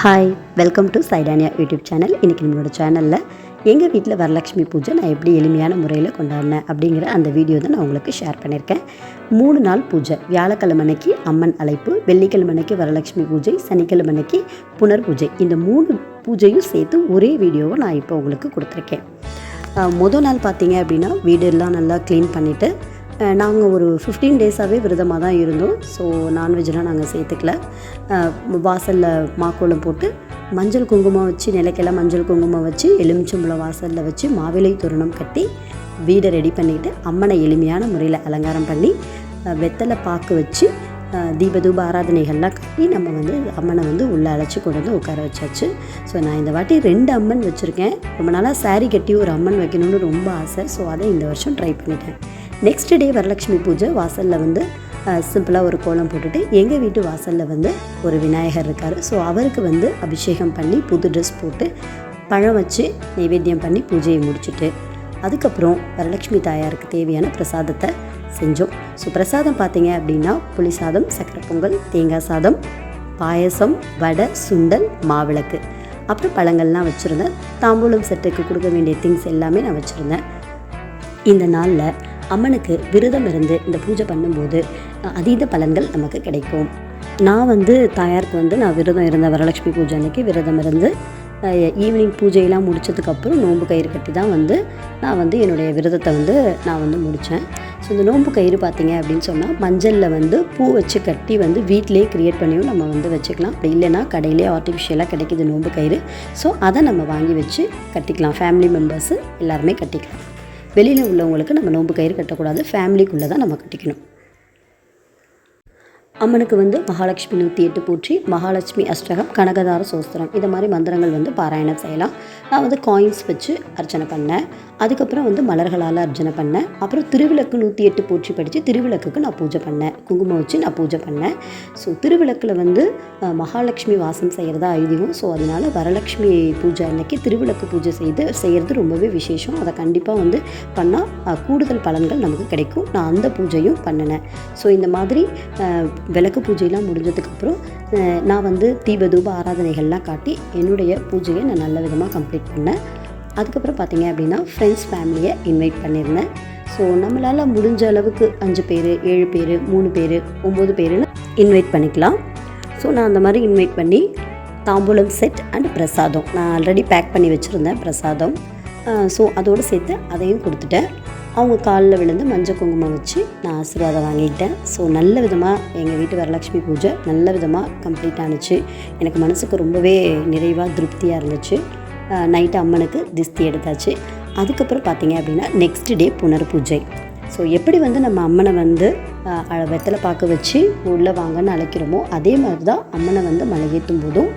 Hi welcome to சைடானியா YouTube channel இன்றைக்கி நம்மளோட சேனலில் எங்கள் வீட்டில் வரலட்சுமி பூஜை நான் எப்படி எளிமையான முறையில் கொண்டாடினேன் அப்படிங்கிற அந்த வீடியோ தான் நான் உங்களுக்கு ஷேர் பண்ணியிருக்கேன் மூணு நாள் பூஜை. வியாழக்கிழமை அன்னைக்கு அம்மன் அழைப்பு வெள்ளிக்கிழமை அன்னைக்கு வரலட்சுமி பூஜை சனிக்கிழமை அன்னைக்கு புனர் பூஜை. இந்த மூணு பூஜையும் சேர்த்து ஒரே வீடியோவை நான் இப்போ உங்களுக்கு கொடுத்துருக்கேன். மொதல் நாள் பார்த்தீங்க அப்படின்னா வீடெல்லாம் நல்லா க்ளீன் பண்ணிவிட்டு நாங்கள் ஒரு ஃபிஃப்டீன் டேஸாகவே விரதமாக தான் இருந்தோம். ஸோ நான்வெஜ்லாம் நாங்கள் சேர்த்துக்கல. வாசலில் மாக்கோலம் போட்டு மஞ்சள் குங்குமம் வச்சு நிலைக்கெல்லாம் மஞ்சள் குங்குமம் வச்சு எலுமிச்சம்பழம் வாசலில் வச்சு மாவிலை தோரணம் கட்டி வீடை ரெடி பண்ணிக்கிட்டு அம்மனை எளிமையான முறையில் அலங்காரம் பண்ணி வெத்தலை பாக்கு வச்சு தீபதூப ஆராதனைகள்லாம் கட்டி நம்ம வந்து அம்மனை வந்து உள்ளே அழைச்சி கொண்டு வந்து உட்கார வச்சாச்சு. ஸோ நான் இந்த வாட்டி ரெண்டு அம்மன் வச்சுருக்கேன். ரொம்ப நாளாக சாரீ கட்டி ஒரு அம்மன் வைக்கணும்னு ரொம்ப ஆசை. ஸோ அதை இந்த வருஷம் ட்ரை பண்ணிட்டேன். நெக்ஸ்ட் டே வரலட்சுமி பூஜை வாசலில் வந்து சிம்பிளாக ஒரு கோலம் போட்டுட்டு எங்கள் வீட்டு வாசலில் வந்து ஒரு விநாயகர் இருக்கார். ஸோ அவருக்கு வந்து அபிஷேகம் பண்ணி புது ட்ரெஸ் போட்டு பழம் வச்சு நைவேத்தியம் பண்ணி பூஜையை முடிச்சுட்டு அதுக்கப்புறம் வரலட்சுமி தாயாருக்கு தேவையான பிரசாதத்தை செஞ்சோம். ஸோ பிரசாதம் பார்த்தீங்க அப்படின்னா புளி சாதம் சக்கரை பொங்கல் தேங்காய் சாதம் பாயசம் வடை சுண்டல் மாவிளக்கு. அப்புறம் பழங்கள்லாம் வச்சுருந்தேன். தாம்பூலம் செட்டுக்கு கொடுக்க வேண்டிய திங்ஸ் எல்லாமே நான் வச்சுருந்தேன். இந்த நாளில் அம்மனுக்கு விரதம் இருந்து இந்த பூஜை பண்ணும்போது அதீத பலன்கள் நமக்கு கிடைக்கும். நான் வந்து தாயாருக்கு வந்து நான் விரதம் இருந்த வரலட்சுமி பூஜை அன்னைக்கு விரதம் இருந்து ஈவினிங் பூஜையெல்லாம் முடிச்சதுக்கப்புறம் நோன்பு கயிறு கட்டி தான் வந்து நான் வந்து என்னுடைய விரதத்தை வந்து நான் வந்து முடித்தேன் ஸோ இந்த நோன்பு கயிறு பார்த்தீங்க அப்படின்னு சொன்னால் மஞ்சளில் வந்து பூ வச்சு கட்டி வந்து வீட்டிலேயே க்ரியேட் பண்ணியும் நம்ம வந்து வச்சுக்கலாம். அப்படி இல்லைன்னா கடையிலே ஆர்டிஃபிஷியலாக கிடைக்குது நோன்பு கயிறு. ஸோ அதை நம்ம வாங்கி வச்சு கட்டிக்கலாம். ஃபேமிலி மெம்பர்ஸு எல்லாருமே கட்டிக்கலாம். வெளியில் உள்ளவங்களுக்கு நம்ம நோன்பு கயிறு கட்டக்கூடாது. ஃபேமிலிக்குள்ளே தான் நம்ம கட்டிக்கணும். அம்மனுக்கு வந்து மகாலட்சுமி நூற்றி எட்டு போற்றி மகாலட்சுமி அஷ்டகம் கனகதார சோஸ்திரம். இது மாதிரி மந்திரங்கள் வந்து பாராயணம் செய்யலாம். நான் வந்து காயின்ஸ் வச்சு அர்ச்சனை பண்ணேன். அதுக்கப்புறம் வந்து மலர்களால் அர்ச்சனை பண்ணேன். அப்புறம் திருவிளக்கு நூற்றி எட்டு போற்றி படித்து திருவிளக்குக்கு நான் பூஜை பண்ணேன். குங்குமம் வச்சு நான் பூஜை பண்ணேன். ஸோ திருவிளக்கில் வந்து மகாலட்சுமி வாசம் செய்கிறதா ஐதீகம். ஸோ அதனால் வரலட்சுமி பூஜை அன்னைக்கு திருவிளக்கு பூஜை செய்து செய்கிறது ரொம்பவே விசேஷம். அதை கண்டிப்பாக வந்து பண்ணால் கூடுதல் பலன்கள் நமக்கு கிடைக்கும். நான் அந்த பூஜையும் பண்ணினேன். ஸோ இந்த மாதிரி விளக்கு பூஜையெல்லாம் முடிஞ்சதுக்கப்புறம் நான் வந்து தீபதூப ஆராதனைகள்லாம் காட்டி என்னுடைய பூஜையை நான் நல்ல விதமாக கம்ப்ளீட் பண்ணேன். அதுக்கப்புறம் பார்த்தீங்க அப்படின்னா ஃப்ரெண்ட்ஸ் ஃபேமிலியை இன்வைட் பண்ணியிருந்தேன். ஸோ நம்மளால் முடிஞ்ச அளவுக்கு அஞ்சு பேர் ஏழு பேர் மூணு பேர் ஒம்பது பேருன்னு இன்வைட் பண்ணிக்கலாம். ஸோ நான் அந்த மாதிரி இன்வைட் பண்ணி தாம்பூலம் செட் அண்ட் பிரசாதம். நான் ஆல்ரெடி பேக் பண்ணி வச்சுருந்தேன் பிரசாதம். ஸோ அதோடு சேர்த்து அதையும் கொடுத்துட்டேன். அவங்க காலில் விழுந்து மஞ்சள் குங்குமம் வச்சு நான் ஆசீர்வாதம் வாங்கிட்டேன். ஸோ நல்ல விதமாக எங்கள் வீட்டு வரலட்சுமி பூஜை நல்ல விதமாக கம்ப்ளீட் ஆனுச்சு. எனக்கு மனசுக்கு ரொம்பவே நிறைவாக திருப்தியாக இருந்துச்சு. நைட்டு அம்மனுக்கு திஸ்தி எடுத்தாச்சு. அதுக்கப்புறம் பார்த்தீங்க அப்படின்னா நெக்ஸ்ட் டே புனர் பூஜை ஸோ எப்படி வந்து நம்ம அம்மனை வந்து அழ- வெத்தலை பார்க்க வச்சு உள்ளே வாங்கன்னு அழைக்கிறோமோ அதே மாதிரி தான் அம்மனை வந்து மலையேற்றும் போதும்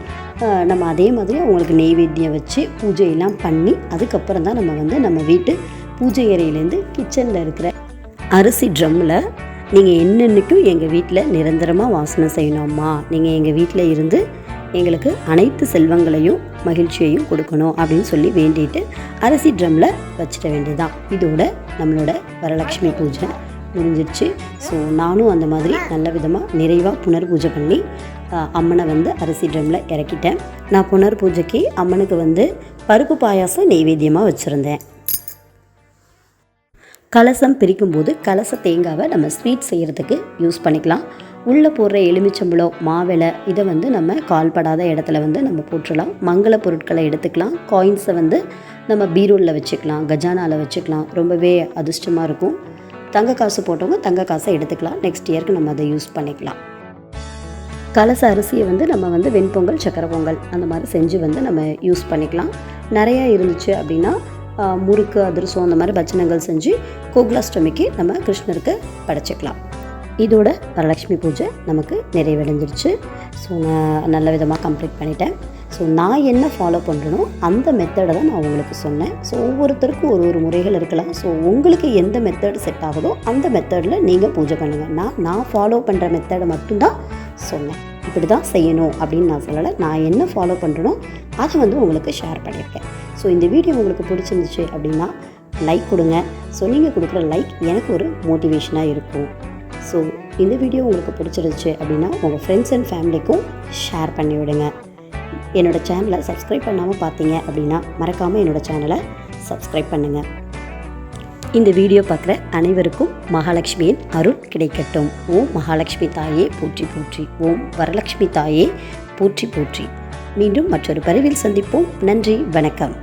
நம்ம அதே மாதிரி அவங்களுக்கு நெய்வேத்தியம் வச்சு பூஜையெல்லாம் பண்ணி அதுக்கப்புறம் தான் நம்ம வந்து நம்ம வீட்டு பூஜை அறையிலேருந்து கிச்சனில் இருக்கிற அரிசி ட்ரம்மில் நீங்கள் என்னென்னைக்கும் எங்கள் வீட்டில் நிரந்தரமாக வாசனை செய்யணும்மா. நீங்கள் எங்கள் வீட்டில் இருந்து எங்களுக்கு அனைத்து செல்வங்களையும் மகிழ்ச்சியையும் கொடுக்கணும் அப்படின்னு சொல்லி வேண்டிட்டு அரிசி ட்ரம்மில் வச்சிட வேண்டியதுதான். இதோட நம்மளோட வரலட்சுமி பூஜை முடிஞ்சிருச்சு. ஸோ நானும் அந்த மாதிரி நல்ல விதமாக நிறைவாக புனர் பூஜை பண்ணி அம்மனை வந்து அரிசி ட்ரம்மில் இறக்கிட்டேன். நான் புனர் பூஜைக்கு அம்மனுக்கு வந்து பருப்பு பாயாசம் நெய்வேத்தியமாக வச்சுருந்தேன். கலசம் பிரிக்கும்போது கலச தேங்காவை நம்ம ஸ்வீட் செய்கிறதுக்கு யூஸ் பண்ணிக்கலாம். உள்ளே போடுற எலுமிச்சம்பழம் மாவிளை இதை வந்து நம்ம கால்படாத இடத்துல வந்து நம்ம போட்டுடலாம் மங்கள பொருட்களை எடுத்துக்கலாம். காயின்ஸை வந்து நம்ம பீரோலில் வச்சுக்கலாம். கஜானாவில் வச்சுக்கலாம். ரொம்பவே அதிர்ஷ்டமாக இருக்கும். தங்க காசு போட்டவங்க தங்க காசை எடுத்துக்கலாம். நெக்ஸ்ட் இயர்க்கு நம்ம அதை யூஸ் பண்ணிக்கலாம். கலச அரிசியை வந்து நம்ம வந்து வெண்பொங்கல் சக்கரை பொங்கல் அந்த மாதிரி செஞ்சு வந்து நம்ம யூஸ் பண்ணிக்கலாம். நிறையா இருந்துச்சு அப்படின்னா முறுக்கு அதிரசம் அந்த மாதிரி பட்சணங்கள் செஞ்சு கோகுலாஷ்டமிக்கு நம்ம கிருஷ்ணருக்கு படைச்சிக்கலாம். இதோட வரலட்சுமி பூஜை நமக்கு நிறைவடைஞ்சிருச்சு. ஸோ நான் நல்ல விதமாக கம்ப்ளீட் பண்ணிட்டேன். ஸோ நான் என்ன ஃபாலோ பண்ணுறனோ அந்த மெத்தடை தான் நான் உங்களுக்கு சொன்னேன். ஸோ ஒவ்வொருத்தருக்கும் ஒரு ஒரு முறைகள் இருக்கலாம். ஸோ உங்களுக்கு எந்த மெத்தட் செட் ஆகுதோ அந்த மெத்தடில் நீங்கள் பூஜை பண்ணுங்கள் நான் நான் ஃபாலோ பண்ணுற மெத்தடை மட்டும்தான் சொன்னேன். இப்படி தான் செய்யணும் அப்படின்னு நான் சொல்லலை. நான் என்ன ஃபாலோ பண்ணுறனோ அதை வந்து உங்களுக்கு ஷேர் பண்ணியிருக்கேன். ஸோ இந்த வீடியோ உங்களுக்கு பிடிச்சிருந்துச்சு அப்படின்னா லைக் கொடுங்க. ஸோ நீங்கள் கொடுக்குற லைக் எனக்கு ஒரு மோட்டிவேஷனாக இருக்கும். ஸோ இந்த வீடியோ உங்களுக்கு பிடிச்சிருந்துச்சு அப்படின்னா உங்கள் ஃப்ரெண்ட்ஸ் அண்ட் ஃபேமிலிக்கும் ஷேர் பண்ணி விடுங்க. என்னோடய சேனலை சப்ஸ்கிரைப் பண்ணாமல் பார்த்தீங்க அப்படின்னா மறக்காமல் என்னோடய சேனலை சப்ஸ்கிரைப் பண்ணுங்கள் இந்த வீடியோ பார்க்குற அனைவருக்கும் மகாலட்சுமியின் அருள் கிடைக்கட்டும். ஓம் மகாலட்சுமி தாயே போற்றி போற்றி. ஓம் வரலட்சுமி தாயே போற்றி போற்றி. மீண்டும் மற்றொரு பரிவில் சந்திப்போம். நன்றி வணக்கம்.